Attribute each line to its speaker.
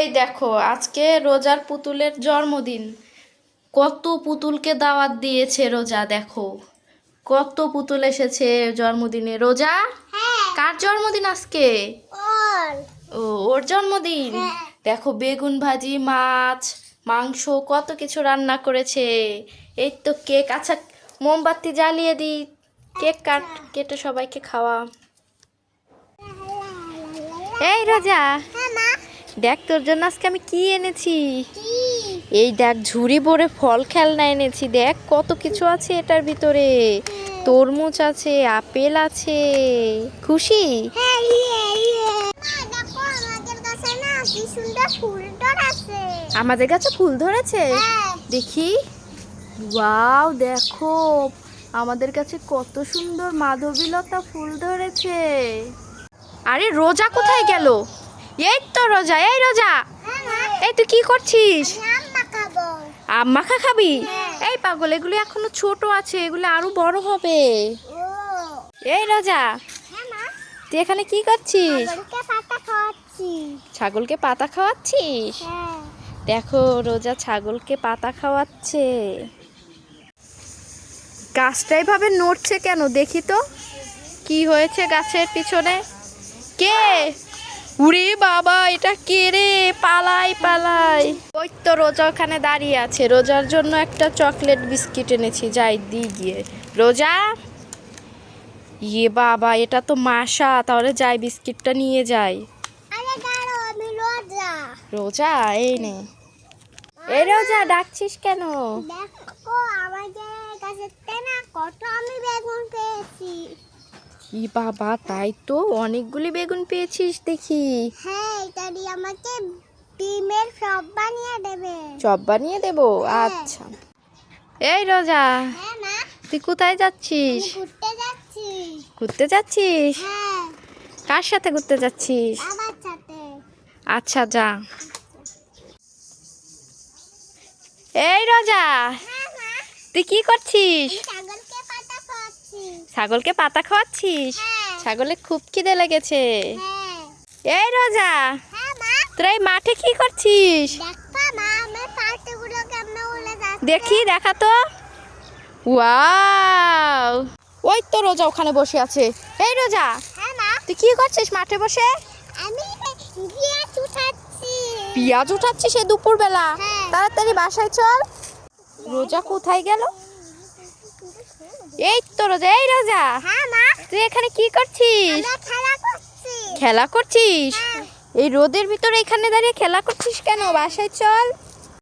Speaker 1: এই দেখো আজকে রোজার পুতুলের জন্মদিন কত পুতুলকে দাওয়াত দিয়েছে রোজা দেখো কত পুতুল এসেছে জন্মদিনে রোজা
Speaker 2: হ্যাঁ
Speaker 1: কার জন্মদিন আজকে
Speaker 2: ওর
Speaker 1: ও ওর জন্মদিন
Speaker 2: হ্যাঁ।
Speaker 1: দেখো বেগুন ভাজি মাছ মাংস কত কিছু রান্না করেছে এই তো কেক আচ্ছা মোমবাতি জ্বালিয়ে দিই কেক কাট কেটে সবাইকে খাওয়া এই রাজা
Speaker 2: হ্যাঁ
Speaker 1: দেখ তোর জন্য আজকে আমি কি এনেছি? এই দেখ ঝুড়ি ভরে ফল খেলনা এনেছি দেখ কত কিছু আছে এটার ভিতরে। তরমুজ আছে আপেল আছে। খুশি?
Speaker 2: হ্যাঁ কাছে ফুল
Speaker 1: আমাদের কাছে ফুল ধরেছে?
Speaker 2: হ্যাঁ।
Speaker 1: দেখি। ওয়াও দেখো। আমাদের কাছে কত সুন্দর মাধবীলতা ফুল ধরেছে। আরে রোজা কোথায় গেল? এই তো রোজা এই রোজা। এই তুই কি করছিস?
Speaker 2: আম
Speaker 1: মাখা খাবি।
Speaker 2: হ্যাঁ।
Speaker 1: এই পাগল এগুলো এখনও ছোট আছে এগুলো আরও বড় হবে। এই রাজা
Speaker 2: হ্যাঁ
Speaker 1: তুই এখানে কি করছিস?
Speaker 2: ছাগলকে পাতা খাওয়াচ্ছি।
Speaker 1: ছাগলকে পাতা খাওয়াচ্ছিস?
Speaker 2: হ্যাঁ।
Speaker 1: দেখো রোজা ছাগলকে পাতা খাওয়াচ্ছে। গাছটা এভাবে নড়ছে কেন? দেখি তো। কি হয়েছে গাছের পিছনে? কে? উরে বাবা এটা কে রে? পালাই পালাই। ওই তো রোজা ওখানে দাঁড়িয়ে আছে। রোজার জন্য একটা চকলেট বিস্কিট এনেছি যাই দি গিয়ে। রোজা? ইয়ে বাবা এটা তো মাসা তাহলে যাই বিস্কিটটা নিয়ে যাই।
Speaker 2: আরে দাঁড়ো আমি রোজা।
Speaker 1: রোজা? এই নে। এই রোজা ডাকছিস কেন?
Speaker 2: দেখো আমাদের কাছে না কত আমি বেগুন পেয়েছি।
Speaker 1: কি বাবা তাই তো অনেকগুলি বেগুন পেয়েছিস দেখি।
Speaker 2: হ্যাঁ এটা দিয়ে আমাকে ডিমের সব বানিয়ে দেবে।
Speaker 1: চপ বানিয়ে দেবো?
Speaker 2: হ্যাঁ।
Speaker 1: আচ্ছা। এই রোজা
Speaker 2: হ্যাঁ মা।
Speaker 1: তুই কোথায় যাচ্ছিস?
Speaker 2: ঘুরতে যাচ্ছি।
Speaker 1: ঘুরতে যাচ্ছিস?
Speaker 2: হ্যাঁ।
Speaker 1: কার সাথে ঘুরতে যাচ্ছিস? আচ্ছা যা। এই রোজা
Speaker 2: হ্যাঁ মা।
Speaker 1: তুই কি করছিস?
Speaker 2: ছাগলকে পাতা
Speaker 1: খাওয়াচ্ছিস? ছাগলে খুব খিদে লেগেছে।
Speaker 2: হ্যাঁ।
Speaker 1: এই রোজা
Speaker 2: হ্যাঁ
Speaker 1: তোরা এই মাঠে কি করছিস?
Speaker 2: দেখো
Speaker 1: দেখি তো। ওয়াও। ওই তো রোজা ওখানে বসে আছে। এই রোজা
Speaker 2: হ্যাঁ মা।
Speaker 1: তুই কি করছিস মাঠে বসে?
Speaker 2: আমি গিয়ে উঠাচ্ছি।
Speaker 1: পেঁয়াজ উঠাচ্ছিস এই দুপুরবেলা?
Speaker 2: হ্যাঁ।
Speaker 1: তাড়াতাড়ি বাসায় চল। রোজা কোথায় গেল? এই তো রোজা এই রোজা।
Speaker 2: হ্যাঁ
Speaker 1: তুই এখানে কি করছিস? খেলা করছিস?
Speaker 2: হ্যাঁ।
Speaker 1: এই রোদের ভিতরে এখানে দাঁড়িয়ে খেলা করছিস কেন? বাসায় চল।